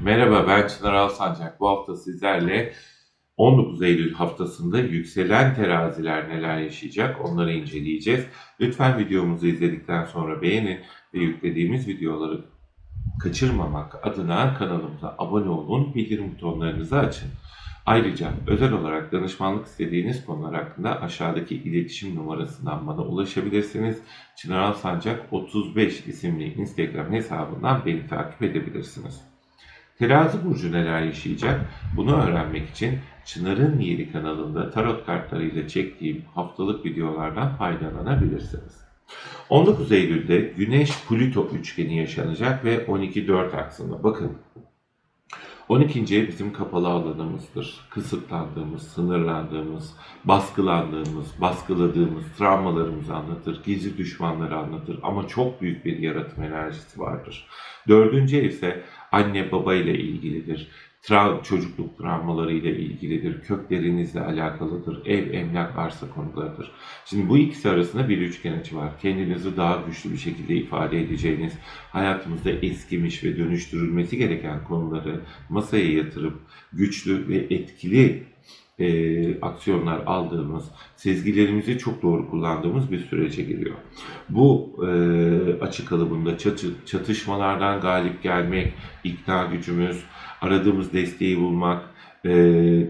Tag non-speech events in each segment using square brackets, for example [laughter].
Merhaba ben Çınar Alsancak. Bu hafta sizlerle 19 Eylül haftasında yükselen teraziler neler yaşayacak onları inceleyeceğiz. Lütfen videomuzu izledikten sonra beğenin ve yüklediğimiz videoları kaçırmamak adına kanalımıza abone olun, bildirim butonlarınızı açın. Ayrıca özel olarak danışmanlık istediğiniz konular hakkında aşağıdaki iletişim numarasından bana ulaşabilirsiniz. Çınar Alsancak 35 isimli Instagram hesabından beni takip edebilirsiniz. Terazi burcu neler yaşayacak? Bunu öğrenmek için Çınar'ın Yeri kanalında tarot kartlarıyla çektiğim haftalık videolardan faydalanabilirsiniz. 19 Eylül'de Güneş Plüto üçgeni yaşanacak ve 12-4 aksında. Bakın 12. ev bizim kapalı alanımızdır. Kısıtlandığımız, sınırlandığımız, baskılandığımız, baskıladığımız travmalarımızı anlatır, gizli düşmanları anlatır ama çok büyük bir yaratım enerjisi vardır. Dördüncü ev ise anne baba ile ilgilidir. Tra çocukluk travmaları ile ilgilidir. Köklerinizle alakalıdır. Ev, emlak, arsa konularıdır. Şimdi bu ikisi arasında bir üçgen açı var. Kendinizi daha güçlü bir şekilde ifade edeceğiniz, hayatımızda eskimiş ve dönüştürülmesi gereken konuları masaya yatırıp güçlü ve etkili e, aksiyonlar aldığımız, sezgilerimizi çok doğru kullandığımız bir sürece giriyor. Bu e, açı kalıbında çatı, çatışmalardan galip gelmek, ikna gücümüz, aradığımız desteği bulmak, e,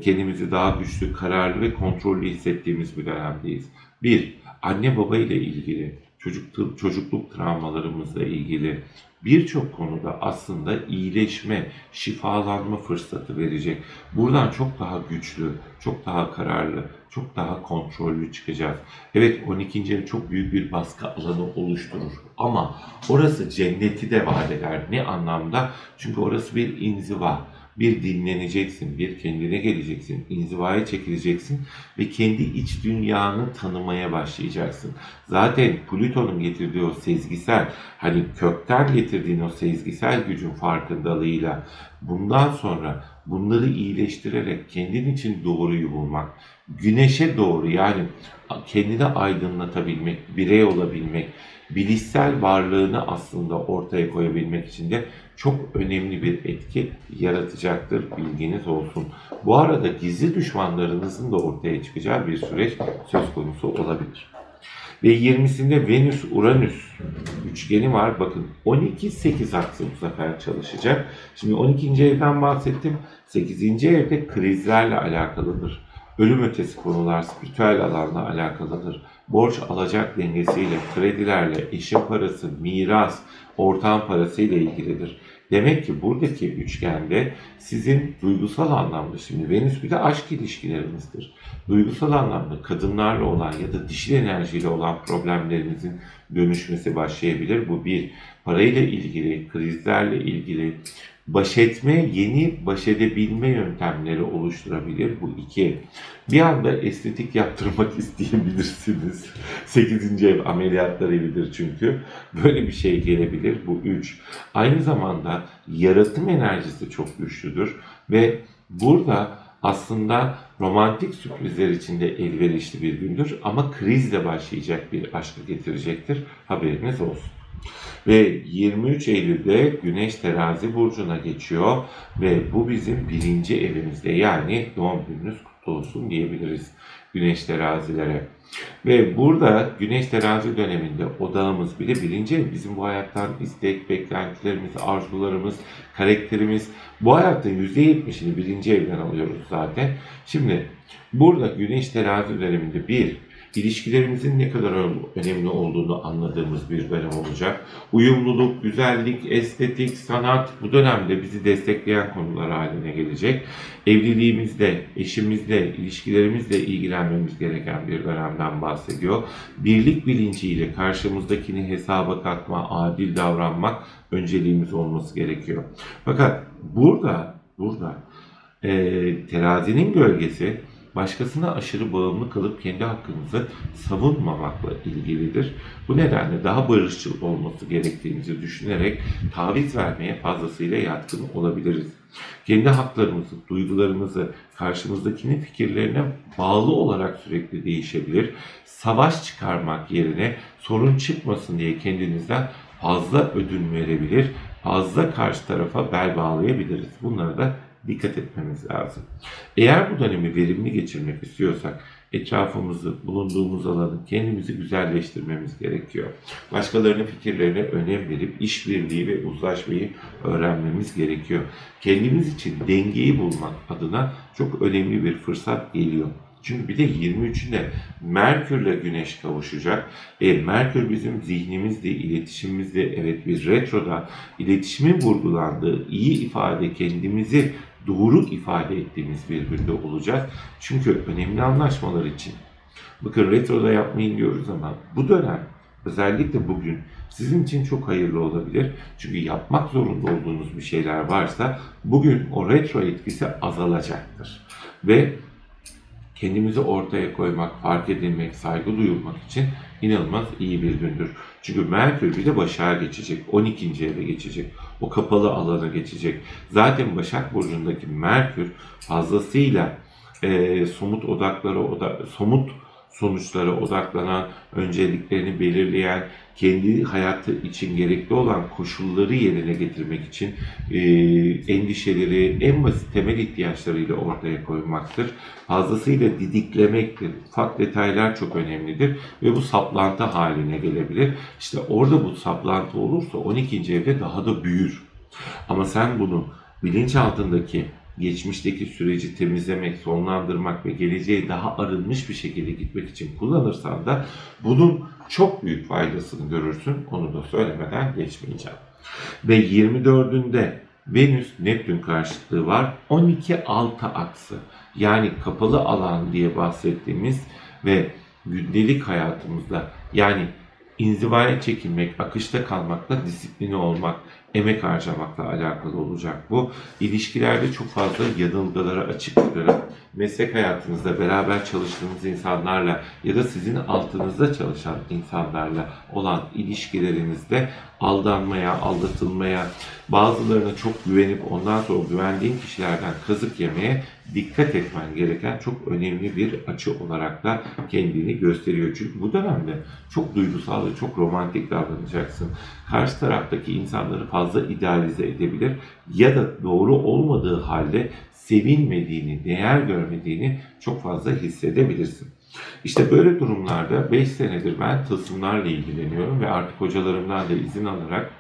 kendimizi daha güçlü, kararlı ve kontrollü hissettiğimiz bir dönemdeyiz. Bir, anne baba ile ilgili, çocuk, çocukluk travmalarımızla ilgili birçok konuda aslında iyileşme, şifalanma fırsatı verecek. Buradan çok daha güçlü, çok daha kararlı, çok daha kontrollü çıkacağız. Evet 12. ev çok büyük bir baskı alanı oluşturur ama orası cenneti de vaat eder. Ne anlamda? Çünkü orası bir inziva. Bir dinleneceksin, bir kendine geleceksin, inzivaya çekileceksin ve kendi iç dünyanı tanımaya başlayacaksın. Zaten Plüton'un getirdiği o sezgisel, hani kökten getirdiğin o sezgisel gücün farkındalığıyla bundan sonra bunları iyileştirerek kendin için doğruyu bulmak, güneşe doğru yani kendini aydınlatabilmek, birey olabilmek, bilişsel varlığını aslında ortaya koyabilmek için de çok önemli bir etki yaratacaktır. Bilginiz olsun. Bu arada gizli düşmanlarınızın da ortaya çıkacağı bir süreç söz konusu olabilir. Ve 20'sinde Venüs-Uranüs üçgeni var. Bakın 12-8 aksı bu sefer çalışacak. Şimdi 12. evden bahsettim. 8. evde krizlerle alakalıdır. Ölüm ötesi konular spiritüel alanla alakalıdır. Borç alacak dengesiyle, kredilerle, eşin parası, miras, ortağın parası ile ilgilidir. Demek ki buradaki üçgende sizin duygusal anlamda şimdi Venüs bir de aşk ilişkilerimizdir. Duygusal anlamda kadınlarla olan ya da dişil enerjiyle olan problemlerinizin dönüşmesi başlayabilir. Bu bir parayla ilgili, krizlerle ilgili, baş etme, yeni baş edebilme yöntemleri oluşturabilir. Bu iki. Bir anda estetik yaptırmak [laughs] isteyebilirsiniz. 8. ev ameliyatları evidir çünkü. Böyle bir şey gelebilir. Bu üç. Aynı zamanda yaratım enerjisi çok güçlüdür ve burada aslında romantik sürprizler için de elverişli bir gündür ama krizle başlayacak bir aşkı getirecektir. Haberiniz olsun. Ve 23 Eylül'de Güneş Terazi Burcu'na geçiyor ve bu bizim birinci evimizde yani doğum gününüz kutlu olsun diyebiliriz Güneş Terazilere. Ve burada Güneş Terazi döneminde odağımız bile birinci ev. Bizim bu hayattan istek, beklentilerimiz, arzularımız, karakterimiz bu hayatın %70'ini birinci evden alıyoruz zaten. Şimdi burada Güneş Terazi döneminde bir, ilişkilerimizin ne kadar önemli olduğunu anladığımız bir dönem olacak. Uyumluluk, güzellik, estetik, sanat bu dönemde bizi destekleyen konular haline gelecek. Evliliğimizde, eşimizle, ilişkilerimizle ilgilenmemiz gereken bir dönemden bahsediyor. Birlik bilinciyle karşımızdakini hesaba katma, adil davranmak önceliğimiz olması gerekiyor. Fakat burada, burada e, terazinin gölgesi başkasına aşırı bağımlı kalıp kendi hakkımızı savunmamakla ilgilidir. Bu nedenle daha barışçıl olması gerektiğimizi düşünerek taviz vermeye fazlasıyla yatkın olabiliriz. Kendi haklarımızı, duygularımızı karşımızdakinin fikirlerine bağlı olarak sürekli değişebilir. Savaş çıkarmak yerine sorun çıkmasın diye kendinizden fazla ödün verebilir fazla karşı tarafa bel bağlayabiliriz. Bunlara da dikkat etmemiz lazım. Eğer bu dönemi verimli geçirmek istiyorsak etrafımızı, bulunduğumuz alanı, kendimizi güzelleştirmemiz gerekiyor. Başkalarının fikirlerine önem verip işbirliği ve uzlaşmayı öğrenmemiz gerekiyor. Kendimiz için dengeyi bulmak adına çok önemli bir fırsat geliyor. Çünkü bir de 23'ünde Merkür'le Güneş kavuşacak. E, Merkür bizim zihnimizde, iletişimimizde, evet bir retroda iletişimin vurgulandığı, iyi ifade, kendimizi doğru ifade ettiğimiz bir günde olacağız. Çünkü önemli anlaşmalar için. Bakın retroda yapmayın diyoruz ama bu dönem özellikle bugün sizin için çok hayırlı olabilir. Çünkü yapmak zorunda olduğunuz bir şeyler varsa bugün o retro etkisi azalacaktır. Ve kendimizi ortaya koymak, fark edilmek, saygı duyulmak için inanılmaz iyi bir gündür. Çünkü Merkür bir de Başak'a geçecek, 12. eve geçecek, o kapalı alana geçecek. Zaten Başak Burcu'ndaki Merkür fazlasıyla e, somut odaklara, oda, somut sonuçlara odaklanan, önceliklerini belirleyen, kendi hayatı için gerekli olan koşulları yerine getirmek için e, endişeleri en basit temel ihtiyaçlarıyla ortaya koymaktır. Fazlasıyla didiklemektir. Ufak detaylar çok önemlidir ve bu saplantı haline gelebilir. İşte orada bu saplantı olursa 12. evde daha da büyür. Ama sen bunu bilinçaltındaki geçmişteki süreci temizlemek, sonlandırmak ve geleceğe daha arınmış bir şekilde gitmek için kullanırsan da bunun çok büyük faydasını görürsün. Onu da söylemeden geçmeyeceğim. Ve 24'ünde Venüs Neptün karşıtlığı var. 12 6 aksı. Yani kapalı alan diye bahsettiğimiz ve gündelik hayatımızda yani inzivaya çekilmek, akışta kalmakla disiplini olmak, emek harcamakla alakalı olacak bu. İlişkilerde çok fazla yanılgılara açık dönem. Meslek hayatınızda beraber çalıştığınız insanlarla ya da sizin altınızda çalışan insanlarla olan ilişkilerinizde aldanmaya, aldatılmaya, bazılarına çok güvenip ondan sonra güvendiğin kişilerden kazık yemeye dikkat etmen gereken çok önemli bir açı olarak da kendini gösteriyor. Çünkü bu dönemde çok duygusal ve çok romantik davranacaksın. Karşı taraftaki insanları fazla idealize edebilir ya da doğru olmadığı halde sevilmediğini, değer görmediğini çok fazla hissedebilirsin. İşte böyle durumlarda 5 senedir ben tılsımlarla ilgileniyorum ve artık hocalarımdan da izin alarak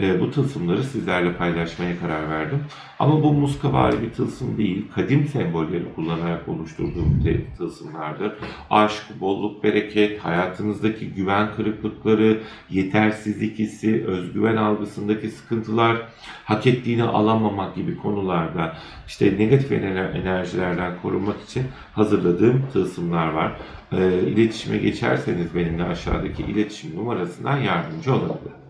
e, bu tılsımları sizlerle paylaşmaya karar verdim. Ama bu muskavari bir tılsım değil, kadim sembolleri kullanarak oluşturduğum tılsımlardır. Aşk, bolluk, bereket, hayatınızdaki güven kırıklıkları, yetersizlik hissi, özgüven algısındaki sıkıntılar, hak ettiğini alamamak gibi konularda işte negatif ener- enerjilerden korunmak için hazırladığım tılsımlar var. E, iletişime geçerseniz benimle aşağıdaki iletişim numarasından yardımcı olabilirim.